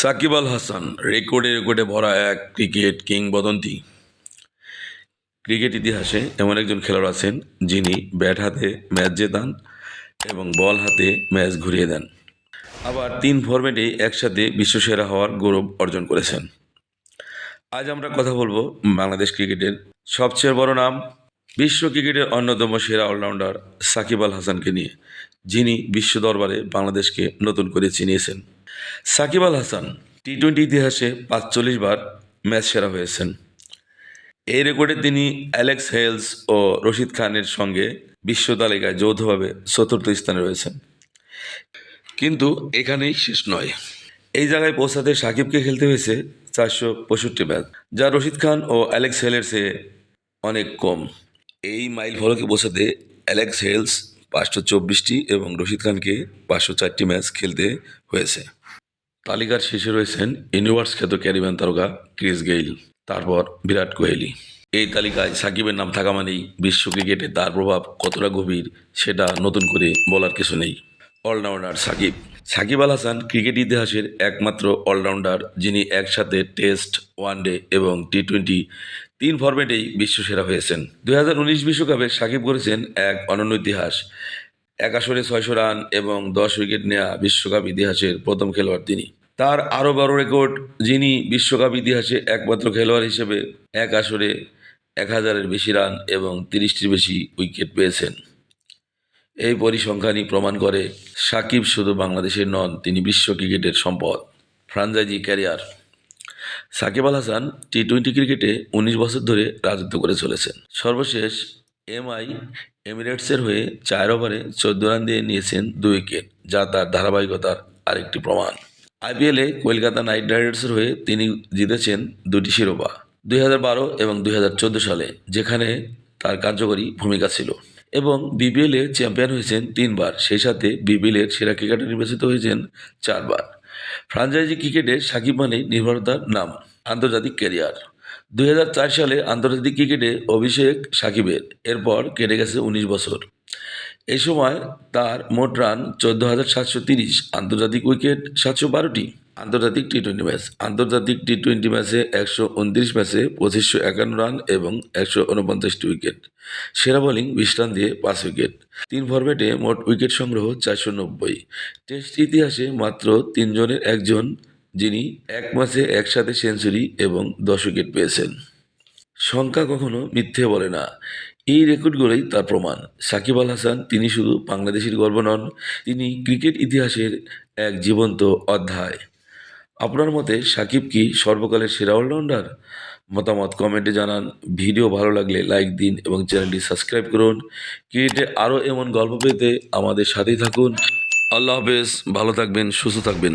সাকিব আল হাসান, রেকর্ডে রেকর্ডে ভরা এক ক্রিকেট কিংবদন্তি। ক্রিকেট ইতিহাসে এমন একজন খেলোয়াড় আছেন যিনি ব্যাট হাতে ম্যাচ জেতান এবং বল হাতে ম্যাচ ঘুরিয়ে দেন। আবার তিন ফরম্যাটে একসাথে বিশ্বসেরা হওয়ার গৌরব অর্জন করেছেন। আজ আমরা কথা বলব বাংলাদেশ ক্রিকেটের সবচেয়ে বড় নাম, বিশ্ব ক্রিকেটের অন্যতম সেরা অলরাউন্ডার সাকিব আল হাসানকে নিয়ে, যিনি বিশ্ব দরবারে বাংলাদেশকে নতুন করে চিনিয়েছেন। সাকিব আল হাসান টি টোয়েন্টি ইতিহাসে পাঁচচল্লিশ বার ম্যাচ সেরা হয়েছেন। এই রেকর্ডে তিনি অ্যালেক্স হেলস ও রশিদ খানের সঙ্গে বিশ্ব তালিকায় যৌথভাবে চতুর্থ স্থানে রয়েছেন। কিন্তু এখানেই শেষ নয়। এই জায়গায় পৌঁছাতে সাকিবকে খেলতে হয়েছে চারশো পঁয়ষট্টি ম্যাচ, যা রশিদ খান ও অ্যালেক্স হেলের চেয়ে অনেক কম। এই মাইল ফলকে পৌঁছাতে অ্যালেক্স হেলস পাঁচশো চব্বিশটি এবং রশিদ খানকে পাঁচশো চারটি ম্যাচ খেলতে হয়েছে। তালিকার শেষে রয়েছেন ইউনিভার্স খ্যাত ক্যারিম্যান তারকা ক্রিস গেইল, তারপর বিরাট কোহলি। এই তালিকায় সাকিবের নাম থাকা মানেই বিশ্ব ক্রিকেটে তার প্রভাব কতটা গভীর সেটা নতুন করে বলার কিছু নেই। অলরাউন্ডার সাকিব। সাকিব আল হাসান ক্রিকেট ইতিহাসের একমাত্র অলরাউন্ডার, যিনি একসাথে টেস্ট, ওয়ানডে এবং টি টোয়েন্টি তিন ফরম্যাটেই বিশ্বসেরা হয়েছেন। দুই হাজার উনিশ বিশ্বকাপে সাকিব করেছেন এক অনন্য ইতিহাস। এক আসরে ছয়শো রান এবং দশ উইকেট নেওয়া বিশ্বকাপ ইতিহাসের প্রথম খেলোয়াড় তিনি। তার আরও বড় রেকর্ড যিনি বিশ্বকাপ ইতিহাসে একমাত্র খেলোয়াড় হিসেবে এক আসরে এক হাজারের বেশি রান এবং তিরিশটির বেশি উইকেট পেয়েছেন। এই পরিসংখ্যানই প্রমাণ করে সাকিব শুধু বাংলাদেশের নন, তিনি বিশ্ব ক্রিকেটের সম্পদ, franchise career. Shakib Al Hasan T twenty ক্রিকেটে উনিশ বছর ধরে রাজত্ব করে চলেছেন। সর্বশেষ এমআই এমিরেটসের হয়ে চার ওভারে চোদ্দ রান দিয়ে নিয়েছেন দুই উইকেট, যা তার ধারাবাহিকতার আরেকটি প্রমাণ। আইপিএলে কলকাতা নাইট রাইডার্সের হয়ে তিনি জিতেছেন দুটি শিরোপা, দুই এবং দুই হাজার চোদ্দ সালে, যেখানে তার কার্যকরী ভূমিকা ছিল। এবং বিপিএলে চ্যাম্পিয়ন হয়েছেন তিনবার, সেই সাথে বিপিএলের সেরা ক্রিকেটার নির্বাচিত হয়েছেন চারবার। ফ্রাঞ্চাইজি ক্রিকেটে সাকিব মানে নির্ভরতার নাম, আন্তর্জাতিক ক্যারিয়ার। দুই হাজার চার সালে আন্তর্জাতিক ক্রিকেটে অভিষেক সাকিবের, এরপর কেটে গেছে উনিশ বছর। এই সময় তার মোট রান চোদ্দ হাজার সাতশো তিরিশ, আন্তর্জাতিক উইকেট সাতশো বারোটি। আন্তর্জাতিক টি টোয়েন্টি ম্যাচ, আন্তর্জাতিক টি টোয়েন্টি ম্যাচে একশো উনত্রিশ ম্যাচে পঁচিশশো একান্ন রান এবং একশো উনপঞ্চাশটি উইকেট। সেরা বোলিং বিশ রান দিয়ে পাঁচ উইকেট। তিন ফরম্যাটে মোট উইকেট সংগ্রহ চারশো নব্বই। টেস্ট ইতিহাসে মাত্র তিনজনের একজন, যিনি এক ম্যাচে একসাথে সেঞ্চুরি এবং দশ উইকেট পেয়েছেন। সংখ্যা কখনো মিথ্যে বলে না। এই রেকর্ডগুলোই তার প্রমাণ। সাকিব আল হাসান, তিনি শুধু বাংলাদেশের গর্ব নন, তিনি ক্রিকেট ইতিহাসের এক জীবন্ত অধ্যায়। আপনার মতে সাকিব কি সর্বকালের সেরা অলরাউন্ডার? মতামত কমেন্টে জানান। ভিডিও ভালো লাগলে লাইক দিন এবং চ্যানেলটি সাবস্ক্রাইব করুন। ক্রিকেটে আরও এমন গল্প পেতে আমাদের সাথেই থাকুন। আল্লাহ হাফেজ, ভালো থাকবেন, সুস্থ থাকবেন।